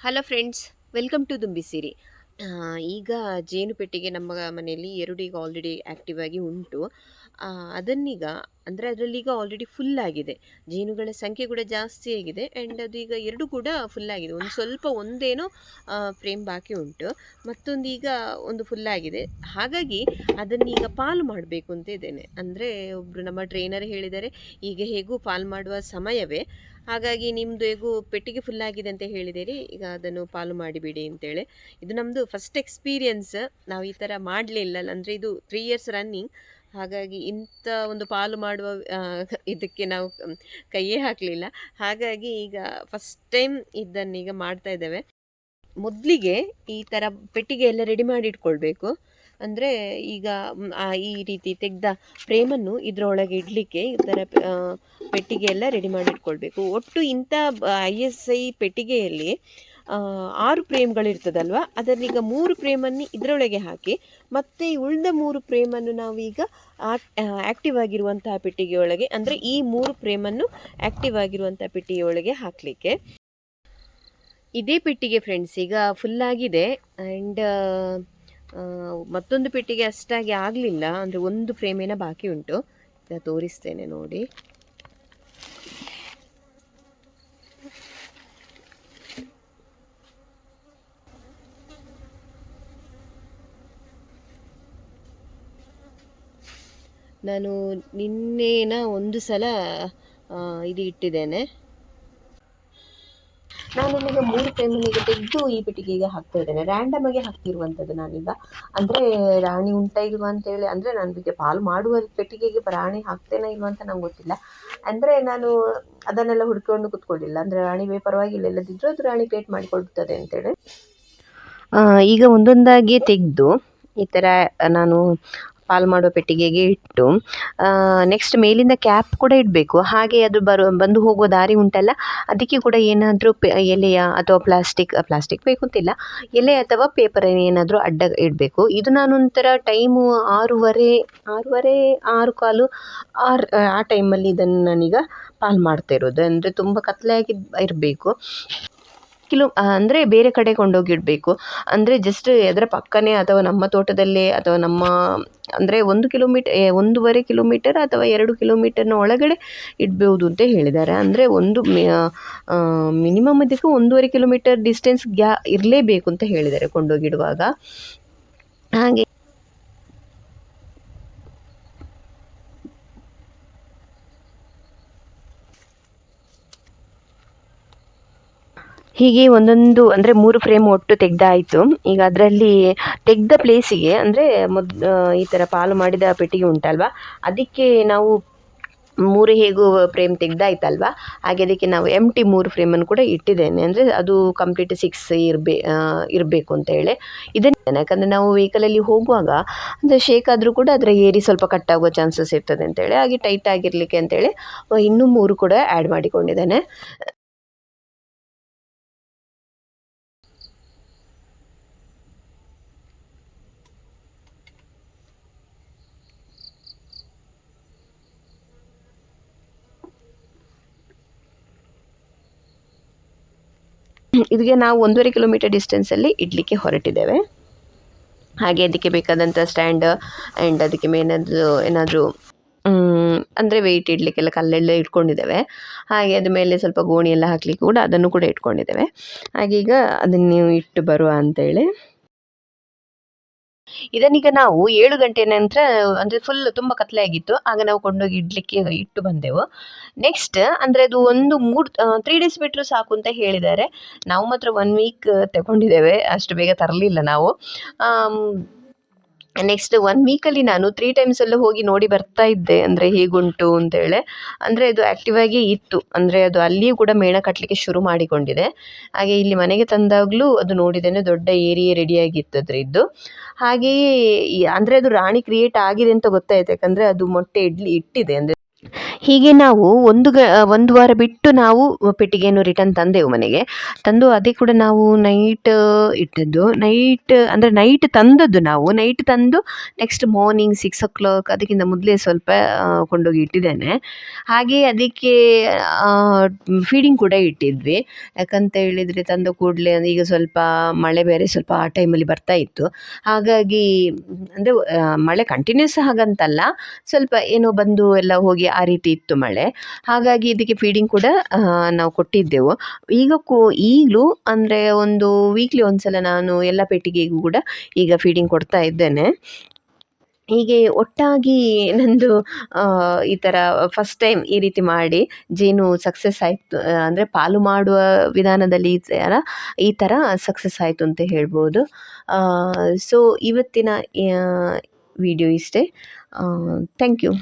Hello friends, welcome to ದುಂಬಿಸಿರಿ ಈಗ ಜೇನು ಪೆಟ್ಟಿಗೆ ನಮ್ಮ ಮನೆಯಲ್ಲಿ ಎರಡು ಈಗ ಆಲ್ರೆಡಿ ಆ್ಯಕ್ಟಿವ್ ಆಗಿ ಉಂಟು. ಅದನ್ನೀಗ ಅಂದರೆ ಅದರಲ್ಲೀಗ ಆಲ್ರೆಡಿ ಫುಲ್ ಆಗಿದೆ. ಜೇನುಗಳ ಸಂಖ್ಯೆ ಕೂಡ ಜಾಸ್ತಿ ಆಗಿದೆ ಆ್ಯಂಡ್ ಅದು ಈಗ ಎರಡು ಕೂಡ ಫುಲ್ ಆಗಿದೆ. ಒಂದು ಸ್ವಲ್ಪ ಒಂದೇನೋ ಫ್ರೇಮ್ ಬಾಕಿ ಉಂಟು. ಮತ್ತೊಂದು ಈಗ ಒಂದು ಫುಲ್ ಆಗಿದೆ. ಹಾಗಾಗಿ ಅದನ್ನೀಗ ಪಾಲು ಮಾಡಬೇಕು ಅಂತ ಇದ್ದೇನೆ. ಅಂದರೆ ಒಬ್ಬರು ನಮ್ಮ ಟ್ರೈನರ್ ಹೇಳಿದ್ದಾರೆ, ಈಗ ಹೇಗೂ ಪಾಲು ಮಾಡುವ ಸಮಯವೇ. ಹಾಗಾಗಿ ನಿಮ್ಮದು ಹೇಗೂ ಪೆಟ್ಟಿಗೆ ಫುಲ್ ಆಗಿದೆ ಅಂತ ಹೇಳಿದಿರಿ ಈಗ ಅದನ್ನು ಪಾಲು ಮಾಡಿಬಿಡಿ ಅಂತೇಳಿ. ಇದು ನಮ್ಮದು ಫಸ್ಟ್ ಎಕ್ಸ್ಪೀರಿಯನ್ಸ್ ನಾವು ಈ ಥರ ಮಾಡಲಿಲ್ಲ ಅಂದರೆ ಇದು ತ್ರೀ ಇಯರ್ಸ್ ರನ್ನಿಂಗ್ ಹಾಗಾಗಿ ಇಂಥ ಒಂದು ಪಾಲು ಮಾಡುವ ಇದಕ್ಕೆ ನಾವು ಕೈಯೇ ಹಾಕಲಿಲ್ಲ. ಹಾಗಾಗಿ ಈಗ ಫಸ್ಟ್ ಟೈಮ್ ಇದನ್ನೀಗ ಮಾಡ್ತಾ ಇದ್ದೇವೆ. ಮೊದಲಿಗೆ ಈ ಥರ ಪೆಟ್ಟಿಗೆ ಎಲ್ಲ ರೆಡಿ ಮಾಡಿ ಇಟ್ಕೊಳ್ಬೇಕು. ಅಂದರೆ ಈಗ ಈ ರೀತಿ ತೆಗೆದ ಫ್ರೇಮನ್ನು ಇದರೊಳಗೆ ಇಡಲಿಕ್ಕೆ ಈ ಥರ ಪೆಟ್ಟಿಗೆ ಎಲ್ಲ ರೆಡಿ ಮಾಡಿ ಇಟ್ಕೊಳ್ಬೇಕು. ಒಟ್ಟು ಇಂಥ ಐ ಎಸ್ ಐ ಪೆಟ್ಟಿಗೆಯಲ್ಲಿ ಆರು ಫ್ರೇಮ್ಗಳಿರ್ತದಲ್ವ ಅದನ್ನೀಗ ಮೂರು ಫ್ರೇಮನ್ನು ಇದರೊಳಗೆ ಹಾಕಿ, ಮತ್ತೆ ಉಳಿದ ಮೂರು ಫ್ರೇಮನ್ನು ನಾವೀಗ ಆ್ಯಕ್ಟಿವ್ ಆಗಿರುವಂತಹ ಪೆಟ್ಟಿಗೆಯೊಳಗೆ, ಅಂದರೆ ಈ ಮೂರು ಫ್ರೇಮನ್ನು ಆ್ಯಕ್ಟಿವ್ ಆಗಿರುವಂಥ ಪೆಟ್ಟಿಗೆಯೊಳಗೆ ಹಾಕಲಿಕ್ಕೆ. ಇದೇ ಪೆಟ್ಟಿಗೆ ಫ್ರೆಂಡ್ಸ್ ಈಗ ಫುಲ್ ಆಗಿದೆ. ಆ್ಯಂಡ್ ಮತ್ತೊಂದು ಪೆಟ್ಟಿಗೆ ಅಷ್ಟಾಗಿ ಆಗಲಿಲ್ಲ, ಅಂದರೆ ಒಂದು ಫ್ರೇಮೇನ ಬಾಕಿ ಉಂಟು. ಈಗ ತೋರಿಸ್ತೇನೆ ನೋಡಿ. ನಾನು ನಿನ್ನೆನ ಒಂದು ಸಲ ಇದು ಇಟ್ಟಿದ್ದೇನೆ. ನಾನು ನಿಮಗೆ ಮೂರು ಫ್ರೇಮನಿಗೆ ತೆಗೆದು ಈ ಪೆಟ್ಟಿಗೆಗೆ ಹಾಕ್ತಾ ಇದ್ದೇನೆ. ರ್ಯಾಂಡಮ್ ಆಗಿ ಹಾಕ್ತಿರುವಂಥದ್ದು ನಾನೀಗ. ಅಂದರೆ ರಾಣಿ ಉಂಟಾ ಇಲ್ವಾ ಅಂತೇಳಿ ಅಂದರೆ ನನಗೆ ಪಾಲು ಮಾಡುವ ಪೆಟ್ಟಿಗೆಗೆ ರಾಣಿ ಹಾಕ್ತೇನೆ ಇಲ್ವಾ ಅಂತ ನಂಗೆ ಗೊತ್ತಿಲ್ಲ. ಅಂದರೆ ನಾನು ಅದನ್ನೆಲ್ಲ ಹುಡ್ಕೊಂಡು ಕೂತ್ಕೊಳ್ಳಿಲ್ಲ. ಅಂದರೆ ರಾಣಿ ಬೇ ಪರವಾಗಿಲ್ಲ. ಇಲ್ಲದಿದ್ದರೂ ಅದು ರಾಣಿ ಕ್ರಿಯೇಟ್ ಮಾಡಿಕೊಳ್ತದೆ ಅಂತೇಳಿ ಈಗ ಒಂದೊಂದಾಗಿ ತೆಗೆದು ಈ ಥರ ನಾನು ಪಾಲು ಮಾಡುವ ಪೆಟ್ಟಿಗೆಗೆ ಇಟ್ಟು ನೆಕ್ಸ್ಟ್ ಮೇಲಿಂದ ಕ್ಯಾಪ್ ಕೂಡ ಇಡಬೇಕು. ಹಾಗೆ ಅದು ಬರು, ಬಂದು ಹೋಗುವ ದಾರಿ ಉಂಟಲ್ಲ, ಅದಕ್ಕೆ ಕೂಡ ಏನಾದರೂ ಎಲೆಯ ಅಥವಾ ಪ್ಲಾಸ್ಟಿಕ್ ಪ್ಲಾಸ್ಟಿಕ್ ಬೇಕು ಅಂತಿಲ್ಲ ಎಲೆ ಅಥವಾ ಪೇಪರ್ ಏನಾದರೂ ಅಡ್ಡ ಇಡಬೇಕು. ಇದು ನಾನು ಒಂಥರ ಟೈಮು ಆರೂವರೆ ಆರೂವರೆ, ಆರು ಕಾಲು, ಆರು, ಆ ಟೈಮಲ್ಲಿ ಇದನ್ನು ನಾನೀಗ ಪಾಲು ಮಾಡ್ತಾ ಇರೋದು. ಅಂದರೆ ತುಂಬ ಕತ್ಲೆಯಾಗಿ ಇರಬೇಕು. ಕಿಲೋ ಅಂದರೆ ಬೇರೆ ಕಡೆ ಕೊಂಡೋಗಿಡಬೇಕು. ಅಂದರೆ ಜಸ್ಟ್ ಅದರ ಪಕ್ಕನೇ ಅಥವಾ ನಮ್ಮ ತೋಟದಲ್ಲೇ ಅಥವಾ ನಮ್ಮ, ಅಂದರೆ ಒಂದು ಕಿಲೋಮೀಟರ್ ಒಂದೂವರೆ ಕಿಲೋಮೀಟರ್ ಅಥವಾ ಎರಡು ಕಿಲೋಮೀಟರ್ನ ಒಳಗಡೆ ಇಡ್ಬೋದು ಅಂತ ಹೇಳಿದ್ದಾರೆ. ಅಂದರೆ ಒಂದು ಮಿನಿಮಮ್ ಇದಕ್ಕೆ ಒಂದೂವರೆ ಕಿಲೋಮೀಟರ್ ಡಿಸ್ಟೆನ್ಸ್ ಗ್ಯಾ, ಇರಲೇಬೇಕು ಅಂತ ಹೇಳಿದ್ದಾರೆ ಕೊಂಡೋಗಿಡುವಾಗ. ಹಾಗೆ ಹೀಗೆ ಒಂದೊಂದು ಅಂದರೆ ಮೂರು ಫ್ರೇಮ್ ಒಟ್ಟು ತೆಗೆದಾಯಿತು. ಈಗ ಅದರಲ್ಲಿ ತೆಗೆದ ಪ್ಲೇಸಿಗೆ ಅಂದರೆ ಮೊದ್ ಈ ಥರ ಪಾಲು ಮಾಡಿದ ಪೆಟ್ಟಿಗೆ ಉಂಟಲ್ವಾ? ಅದಕ್ಕೆ ನಾವು ಮೂರು ಹೇಗೂ ಫ್ರೇಮ್ ತೆಗೆದಾಯ್ತಲ್ವ? ಹಾಗೆ ಅದಕ್ಕೆ ನಾವು ಎಂ ಟಿ ಮೂರು ಫ್ರೇಮನ್ನು ಕೂಡ ಇಟ್ಟಿದ್ದೇನೆ. ಅಂದರೆ ಅದು ಕಂಪ್ಲೀಟ್ ಸಿಕ್ಸ್ ಇರಬೇ ಇರಬೇಕು ಅಂತ ಹೇಳಿ. ಇದನ್ನು ಯಾಕಂದರೆ ನಾವು ವೆಹಿಕಲಲ್ಲಿ ಹೋಗುವಾಗ ಅಂದರೆ ಶೇಕ್ ಆದರೂ ಕೂಡ ಅದರ ಏರಿ ಸ್ವಲ್ಪ ಕಟ್ ಆಗುವ ಚಾನ್ಸಸ್ ಇರ್ತದೆ ಅಂತೇಳಿ ಹಾಗೆ ಟೈಟ್ ಆಗಿರಲಿಕ್ಕೆ ಅಂತೇಳಿ ಇನ್ನೂ ಮೂರು ಕೂಡ ಆ್ಯಡ್ ಮಾಡಿಕೊಂಡಿದ್ದೇನೆ. ಇದಕ್ಕೆ ನಾವು ಒಂದೂವರೆ ಕಿಲೋಮೀಟರ್ ಡಿಸ್ಟೆನ್ಸಲ್ಲಿ ಇಡಲಿಕ್ಕೆ ಹೊರಟಿದ್ದೇವೆ. ಹಾಗೆ ಅದಕ್ಕೆ ಬೇಕಾದಂಥ ಸ್ಟ್ಯಾಂಡ್ ಆ್ಯಂಡ್ ಅದಕ್ಕೆ ಮೇನಾದರೂ ಏನಾದರೂ ಅಂದರೆ ವೆಯ್ಟ್ ಇಡಲಿಕ್ಕೆಲ್ಲ ಕಲ್ಲೆಲ್ಲ ಇಟ್ಕೊಂಡಿದ್ದೇವೆ. ಹಾಗೆ ಅದ ಮೇಲೆ ಸ್ವಲ್ಪ ಗೋಣಿ ಎಲ್ಲ ಹಾಕಲಿಕ್ಕೆ ಕೂಡ ಅದನ್ನು ಕೂಡ ಇಟ್ಕೊಂಡಿದ್ದೇವೆ. ಹಾಗೀಗ ಅದನ್ನು ನೀವು ಇಟ್ಟು ಬರುವ ಅಂತೇಳಿ. ಇದನ್ನೀಗ ನಾವು ಏಳು ಗಂಟೆ ನಂತರ, ಅಂದರೆ ಫುಲ್ ತುಂಬ ಕತ್ಲೆ ಆಗಿತ್ತು. ಆಗ ನಾವು ಕೊಂಡೋಗಿ ಇಡಲಿಕ್ಕೆ ಇಟ್ಟು ಬಂದೆವು. ನೆಕ್ಸ್ಟ್ ಅಂದರೆ ಅದು ಒಂದು ಮೂರು ತ್ರೀ ಡೇಸ್ ಬಿಟ್ಟರು ಸಾಕು ಅಂತ ಹೇಳಿದ್ದಾರೆ. ನಾವು ಮಾತ್ರ ಒನ್ ವೀಕ್ ತಗೊಂಡಿದ್ದೇವೆ. ಅಷ್ಟು ಬೇಗ ತರಲಿಲ್ಲ ನಾವು. ನೆಕ್ಸ್ಟ್ ಒನ್ ವೀಕಲ್ಲಿ ನಾನು ತ್ರೀ ಟೈಮ್ಸ್ ಎಲ್ಲ ಹೋಗಿ ನೋಡಿ ಬರ್ತಾ ಇದ್ದೆ. ಅಂದರೆ ಹೇಗುಂಟು ಅಂತೇಳಿ ಅಂದರೆ ಅದು ಆ್ಯಕ್ಟಿವ್ ಆಗಿ ಇತ್ತು. ಅಂದರೆ ಅದು ಅಲ್ಲಿಯೂ ಕೂಡ ಮೇಣ ಕಟ್ಟಲಿಕ್ಕೆ ಶುರು ಮಾಡಿಕೊಂಡಿದೆ. ಹಾಗೆ ಇಲ್ಲಿ ಮನೆಗೆ ತಂದಾಗಲೂ ಅದು ನೋಡಿದ್ದೇನೆ ದೊಡ್ಡ ಏರಿಯಾ ರೆಡಿಯಾಗಿತ್ತು ಅದರದ್ದು. ಹಾಗೆಯೇ ಅಂದರೆ ಅದು ರಾಣಿ ಕ್ರಿಯೇಟ್ ಆಗಿದೆ ಅಂತ ಗೊತ್ತಾಯಿತು. ಯಾಕಂದರೆ ಅದು ಮೊಟ್ಟೆ ಇಡ್ಲಿ ಇಟ್ಟಿದೆ. ಅಂದರೆ ಹೀಗೆ ನಾವು ಒಂದು ಗ ಒಂದು ವಾರ ಬಿಟ್ಟು ನಾವು ಪೆಟ್ಟಿಗೆಯನ್ನು ರಿಟರ್ನ್ ತಂದೆವು ಮನೆಗೆ. ತಂದು ಅದೇ ಕೂಡ ನಾವು ನೈಟ್ ಇಟ್ಟದ್ದು. ನೈಟ್ ಅಂದರೆ ನೈಟ್ ತಂದದ್ದು ನಾವು. ನೈಟ್ ತಂದು next morning six o'clock ಅದಕ್ಕಿಂತ ಮೊದಲೇ ಸ್ವಲ್ಪ ಕೊಂಡೋಗಿ ಇಟ್ಟಿದ್ದೇನೆ. ಹಾಗೆ ಅದಕ್ಕೆ ಫೀಡಿಂಗ್ ಕೂಡ ಇಟ್ಟಿದ್ವಿ. ಯಾಕಂತ ಹೇಳಿದರೆ ತಂದ ಕೂಡಲೇ ಈಗ ಸ್ವಲ್ಪ ಮಳೆ ಬೇರೆ ಸ್ವಲ್ಪ ಆ ಟೈಮಲ್ಲಿ ಬರ್ತಾ ಇತ್ತು. ಹಾಗಾಗಿ, ಅಂದರೆ ಮಳೆ ಕಂಟಿನ್ಯೂಸ್ ಹಾಗಂತಲ್ಲ. ಸ್ವಲ್ಪ ಏನೋ ಬಂದು ಎಲ್ಲ ಹೋಗಿ ಆ ರೀತಿ ಇತ್ತು ಮಳೆ. ಹಾಗಾಗಿ ಇದಕ್ಕೆ ಫೀಡಿಂಗ್ ಕೂಡ ನಾವು ಕೊಟ್ಟಿದ್ದೆವು. ಈಗ ಕೂ, ಈಗಲೂ ಅಂದರೆ ಒಂದು ವೀಕ್ಲಿ ಒಂದ್ಸಲ ನಾನು ಎಲ್ಲ ಪೆಟ್ಟಿಗೆಗೂ ಕೂಡ ಈಗ ಫೀಡಿಂಗ್ ಕೊಡ್ತಾ ಇದ್ದೇನೆ. ಹೀಗೆ ಒಟ್ಟಾಗಿ ನಂದು ಈ ಥರ ಫಸ್ಟ್ ಟೈಮ್ ಈ ರೀತಿ ಮಾಡಿ ಜೇನು ಸಕ್ಸಸ್ ಆಯಿತು ಅಂದರೆ ಪಾಲು ಮಾಡುವ ವಿಧಾನದಲ್ಲಿ ಈ ಥರ ಈ ಥರ ಸಕ್ಸಸ್ ಆಯಿತು ಅಂತ ಹೇಳ್ಬೋದು. ಸೊ ಇವತ್ತಿನ ವಿಡಿಯೋ ಇಷ್ಟೇ. Thank you